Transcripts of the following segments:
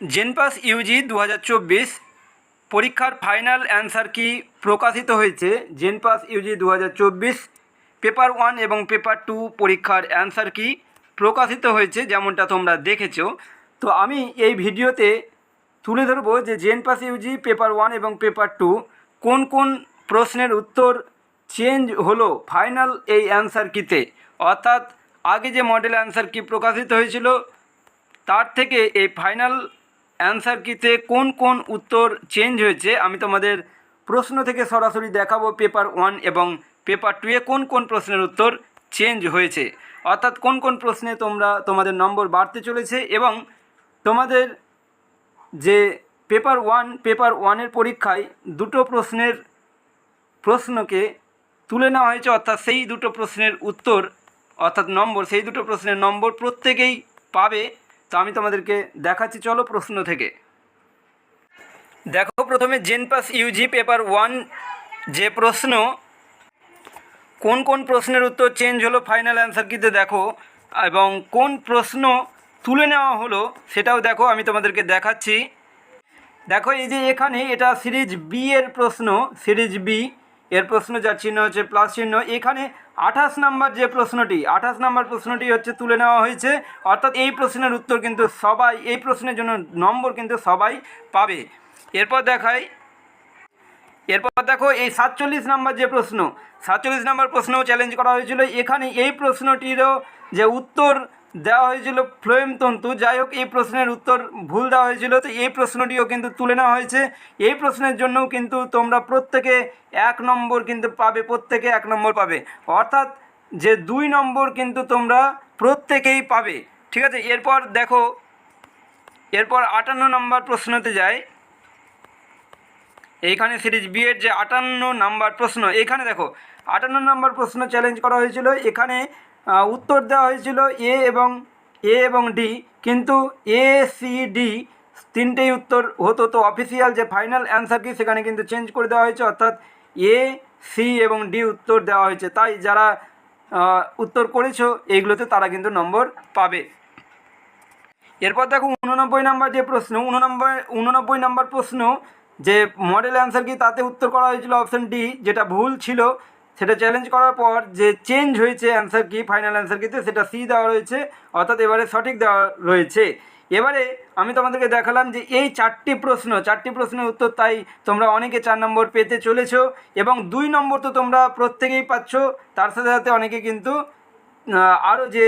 জেনপাস UG দু হাজার চব্বিশ পরীক্ষার ফাইনাল অ্যান্সার কি প্রকাশিত হয়েছে? জেনপাস ইউজি দু হাজার চব্বিশ, পেপার ওয়ান এবং পেপার টু পরীক্ষার অ্যান্সার কি প্রকাশিত হয়েছে যেমনটা তোমরা দেখেছ? তো আমি এই ভিডিওতে তুলে ধরবো যে জেনপাস ইউজি, পেপার ওয়ান এবং পেপার টু কোন কোন প্রশ্নের উত্তর চেঞ্জ হলো ফাইনাল এই অ্যান্সার কিতে? অর্থাৎ আগে যে মডেল অ্যান্সার কি প্রকাশিত হয়েছিল, তার থেকে এই ফাইনাল অ্যান্সার কিতে কোন কোন উত্তর চেঞ্জ হয়েছে, আমি তোমাদের প্রশ্ন থেকে সরাসরি দেখাবো পেপার ওয়ান এবং পেপার টুয়ে কোন কোন প্রশ্নের উত্তর চেঞ্জ হয়েছে। অর্থাৎ কোন কোন প্রশ্নে তোমরা, তোমাদের নম্বর বাড়তে চলেছে এবং তোমাদের যে পেপার ওয়ান পেপার ওয়ানের পরীক্ষায় দুটো প্রশ্নের প্রশ্নকে তুলে নেওয়া হয়েছে, অর্থাৎ সেই দুটো প্রশ্নের উত্তর, অর্থাৎ নম্বর সেই দুটো প্রশ্নের নম্বর প্রত্যেকেই পাবে। তো আমি তোমাদেরকে দেখাচ্ছি, চলো প্রশ্ন থেকে। দেখো প্রথমে জেনপাস ইউজি পেপার ওয়ান, যে প্রশ্ন, কোন কোন প্রশ্নের উত্তর চেঞ্জ হলো, ফাইনাল অ্যান্সার কিতে দেখো, এবং কোন প্রশ্ন তুলে নেওয়া হলো, সেটাও দেখো, আমি তোমাদেরকে দেখাচ্ছি। দেখো এই যে এখানে এটা সিরিজ বি এর প্রশ্ন, সিরিজ বি। এর প্রশ্ন যার চিহ্ন হচ্ছে প্লাস চিহ্ন। এখানে আঠাশ নাম্বার যে প্রশ্নটি, আঠাশ নাম্বার প্রশ্নটি হচ্ছে তুলে নেওয়া হয়েছে। অর্থাৎ এই প্রশ্নের উত্তর কিন্তু সবাই, এই প্রশ্নের জন্য নম্বর কিন্তু সবাই পাবে। এরপর দেখাই, এরপর দেখো এই সাতচল্লিশ নাম্বার যে প্রশ্ন। সাতচল্লিশ নাম্বার প্রশ্নও চ্যালেঞ্জ করা হয়েছিল। এখানে এই প্রশ্নটিরও যে উত্তর দেওয়া হয়েছিল ফ্লোয়েম তন্তু যাই হোক, এই প্রশ্নের উত্তর ভুল দেওয়া হয়েছিল, তো এই প্রশ্নটিও কিন্তু তুলে নেওয়া হয়েছে। এই প্রশ্নের জন্যও কিন্তু তোমরা প্রত্যেকে এক নম্বর কিন্তু পাবে, প্রত্যেকে এক নম্বর পাবে। অর্থাৎ যে দুই নম্বর কিন্তু তোমরা প্রত্যেকেই পাবে। ঠিক আছে, এরপর দেখো, এরপর আটান্ন নম্বর প্রশ্নতে যায় এইখানে সিরিজ বি এর যে আটান্ন নাম্বার প্রশ্ন, এইখানে দেখো, আটান্ন নাম্বার প্রশ্ন চ্যালেঞ্জ করা হয়েছিল। এখানে উত্তর দেওয়া হয়েছিল এ এবং এ এবং ডি। কিন্তু এ, সি, ডি তিনটেই উত্তর হতো। তো অফিসিয়াল যে ফাইনাল অ্যান্সার কি সেখানে কিন্তু চেঞ্জ করে দেওয়া হয়েছে। অর্থাৎ এ, সি এবং ডি উত্তর দেওয়া হয়েছে। তাই যারা উত্তর করেছ এইগুলোতে তারা কিন্তু নম্বর পাবে। এরপর দেখো উননব্বই নাম্বার যে প্রশ্ন, উননব্বই উননব্বই নাম্বার প্রশ্ন যে মডেল অ্যান্সার কি তাতে উত্তর করা হয়েছিল অপশন ডি যেটা ভুল ছিল। সেটা চ্যালেঞ্জ করার পর যে চেঞ্জ হয়েছে অ্যান্সার কি ফাইনাল অ্যান্সার কিতে সেটা সি দেওয়া রয়েছে, অর্থাৎ এবারে সঠিক দেওয়া রয়েছে। এবারে আমি তোমাদেরকে দেখালাম যে এই চারটি প্রশ্ন, চারটি প্রশ্নের উত্তর তাই তোমরা অনেকে চার নম্বর পেতে চলেছো, এবং দুই নম্বর তো তোমরা প্রত্যেকেই পাচ্ছ, তার সাথে সাথে অনেকে কিন্তু আরও যে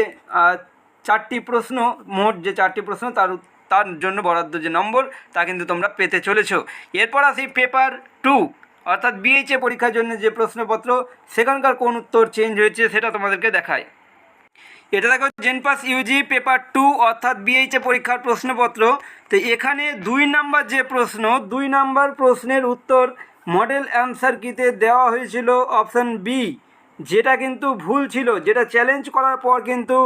চারটি প্রশ্ন, মোট যে চারটি প্রশ্ন, তার তার জন্য বরাদ্দ যে নম্বর, তা কিন্তু তোমরা পেতে চলেছো। এরপর আসি পেপার টু অর্থাৎ বিএইচএ পরীক্ষার জন্য যে প্রশ্নপত্র, সেখানকার কোন উত্তর চেঞ্জ হয়েছে সেটা তোমাদেরকে দেখায়। এটা দেখো জেনপাস ইউজি পেপার টু অর্থাৎ বিএইচএ পরীক্ষার প্রশ্নপত্র। তো এখানে দুই নাম্বার যে প্রশ্ন, দুই নাম্বার প্রশ্নের উত্তর মডেল অ্যান্সার কিতে দেওয়া হয়েছিল? অপশান বি যেটা কিন্তু ভুল ছিল, যেটা চ্যালেঞ্জ করার পর কিন্তু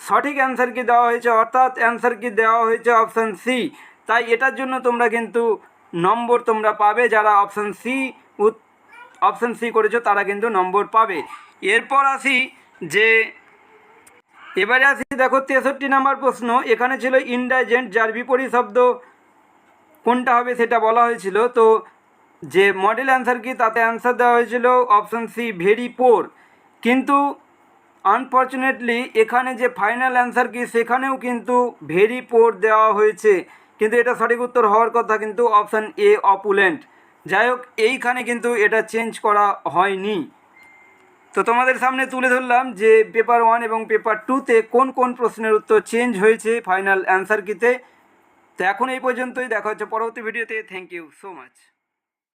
সঠিক অ্যান্সার কি দেওয়া হয়েছে? অর্থাৎ অ্যান্সার কি দেওয়া হয়েছে? অপশান সি তাই এটার জন্য তোমরা কিন্তু নম্বর তোমরা পাবে, যারা অপশান সি অপশান সি করেছ, তারা কিন্তু নম্বর পাবে। এরপর আসি যে, এবারে আসি দেখো তেষট্টি নাম্বার প্রশ্ন। এখানে ছিল ইনডাইজেন্ট যার বিপরীত শব্দ কোনটা হবে সেটা বলা হয়েছিল। তো যে মডেল অ্যান্সার কি, তাতে অ্যান্সার দেওয়া হয়েছিল অপশান সি ভেরি পোর কিন্তু আনফর্চুনেটলি এখানে যে ফাইনাল অ্যান্সার কি, সেখানেও কিন্তু ভেরি পোর দেওয়া হয়েছে। কিন্তু এটা সঠিক উত্তর হওয়ার কথা কিন্তু অপশান এ অপুলেন্ট যাই হোক এইখানে কিন্তু এটা চেঞ্জ করা হয়নি। তো তোমাদের সামনে তুলে ধরলাম যে পেপার ওয়ান এবং পেপার টুতে কোন কোন প্রশ্নের উত্তর চেঞ্জ হয়েছে ফাইনাল অ্যান্সার কিতে তো। এখন এই পর্যন্তই, দেখা হচ্ছে পরবর্তী ভিডিওতে থ্যাংক ইউ সো মাচ